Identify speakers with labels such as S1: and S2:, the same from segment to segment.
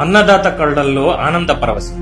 S1: అన్నదాత కళ్ళల్లో ఆనంద పరవశం.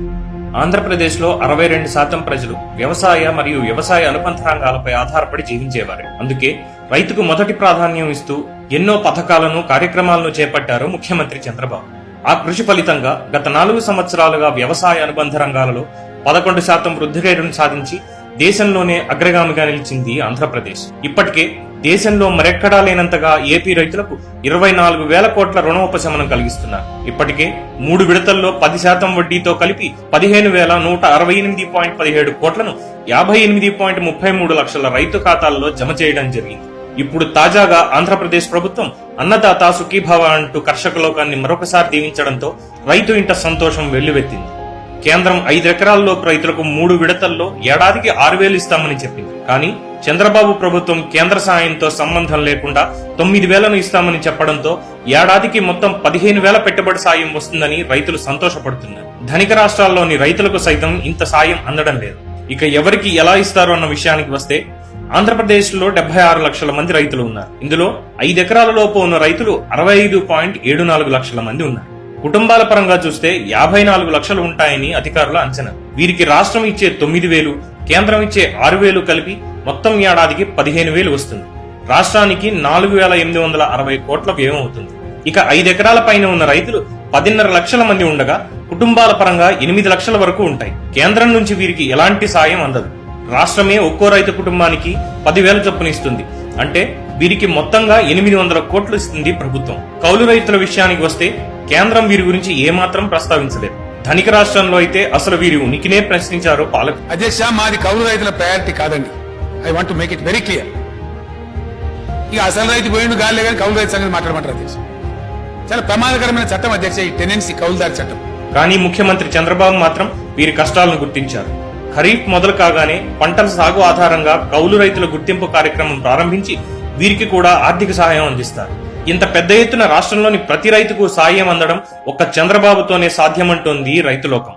S1: ఆంధ్రప్రదేశ్లో అరవై రెండు శాతం ప్రజలు వ్యవసాయ మరియు వ్యవసాయ అనుబంధ రంగాలపై ఆధారపడి జీవించేవారు. అందుకే రైతుకు మొదటి ప్రాధాన్యం ఇస్తూ ఎన్నో పథకాలను కార్యక్రమాలను చేపట్టారు ముఖ్యమంత్రి చంద్రబాబు. ఆ కృషి ఫలితంగా గత నాలుగు సంవత్సరాలుగా వ్యవసాయ అనుబంధ రంగాలలో పదకొండు శాతం వృద్ధి రేటును సాధించి దేశంలోనే అగ్రగామిగా నిలిచింది ఆంధ్రప్రదేశ్. ఇప్పటికే దేశంలో మరెక్కడా లేనంతగా ఏపీ రైతులకు ఇరవై నాలుగు వేల కోట్ల రుణ ఉపశమనం కలిగిస్తున్నారు. ఇప్పటికే మూడు విడతల్లో పది శాతం వడ్డీతో కలిపి పదిహేను వేల నూట అరవై ఎనిమిది పాయింట్ పదిహేడు కోట్లను యాభై ఎనిమిది పాయింట్ ముప్పై మూడు లక్షల రైతు ఖాతాల్లో జమ చేయడం జరిగింది. ఇప్పుడు తాజాగా ఆంధ్రప్రదేశ్ ప్రభుత్వం అన్నదాత సుఖీభావ అంటూ కర్షక లోకాన్ని మరొకసారి దీవించడంతో రైతు ఇంట సంతోషం వెల్లువెత్తింది. కేంద్రం ఐదు ఎకరాల్లోపు రైతులకు మూడు విడతల్లో ఏడాదికి ఆరు వేలు ఇస్తామని చెప్పింది. కానీ చంద్రబాబు ప్రభుత్వం కేంద్ర సాయంతో సంబంధం లేకుండా తొమ్మిది వేలను ఇస్తామని చెప్పడంతో ఏడాదికి మొత్తం పదిహేను వేల పెట్టుబడి సాయం వస్తుందని రైతులు సంతోషపడుతున్నారు. ధనిక రాష్ట్రాల్లోని రైతులకు సైతం ఇంత సాయం అందడం లేదు. ఇక ఎవరికి ఎలా ఇస్తారు అన్న విషయానికి వస్తే ఆంధ్రప్రదేశ్లో డెబ్బై ఆరు లక్షల మంది రైతులు ఉన్నారు. ఇందులో ఐదు ఎకరాల లోపు ఉన్న రైతులు అరవై ఐదు పాయింట్ ఏడు నాలుగు లక్షల మంది ఉన్నారు. కుటుంబాల పరంగా చూస్తే యాభై నాలుగు లక్షలు ఉంటాయని అధికారుల అంచనా. వీరికి రాష్ట్రం ఇచ్చే తొమ్మిది వేలు కేంద్రం ఇచ్చే ఆరు వేలు కలిపి మొత్తం ఏడాదికి పదిహేను వేలు వస్తుంది. రాష్ట్రానికి నాలుగు వేల ఎనిమిది వందల అరవై కోట్ల వ్యయం అవుతుంది ఇక ఐదు ఎకరాల పైన ఉన్న రైతులు పదిన్నర లక్షల మంది ఉండగా కుటుంబాల పరంగా ఎనిమిది లక్షల వరకు ఉంటాయి. కేంద్రం నుంచి వీరికి ఎలాంటి సాయం అందదు. రాష్ట్రమే ఒక్కో రైతు కుటుంబానికి పదివేల చొప్పున ఇస్తుంది. అంటే వీరికి మొత్తంగా ఎనిమిది వందల కోట్లు ఇస్తుంది ప్రభుత్వం. కౌలు రైతుల విషయానికి వస్తే కేంద్రం వీరి గురించి ఏమాత్రం ప్రస్తావించలేదు. ధనిక రాష్ట్రంలో అయితే అసలు వీరి ఉనికినే ప్రశ్నించారు పాలకులు.
S2: అధ్యక్ష మాది కౌలు రైతుల ప్రయారిటీ కాదండి. I want make it very clear ఇక అసలు రైతు పోయిండు గాలి కానీ కౌలు రైతు సంగతి మాట్లాడమంటారు అధ్యక్ష. చాలా ప్రమాదకరమైన చట్టం అధ్యక్ష ఈ టెనెన్సీ కౌలుదారి చట్టం.
S1: కానీ ముఖ్యమంత్రి చంద్రబాబు మాత్రం వీరి కష్టాలను గుర్తించారు. ఖరీఫ్ మొదలు కాగానే పంటల సాగు ఆధారంగా కౌలు రైతుల గుర్తింపు కార్యక్రమం ప్రారంభించి వీరికి కూడా ఆర్థిక సహాయం అందిస్తారు. ఇంత పెద్ద ఎత్తున రాష్ట్రంలోని ప్రతి రైతుకు సాయం అందడం ఒక్క చంద్రబాబుతోనే సాధ్యమంటోంది రైతులోకం.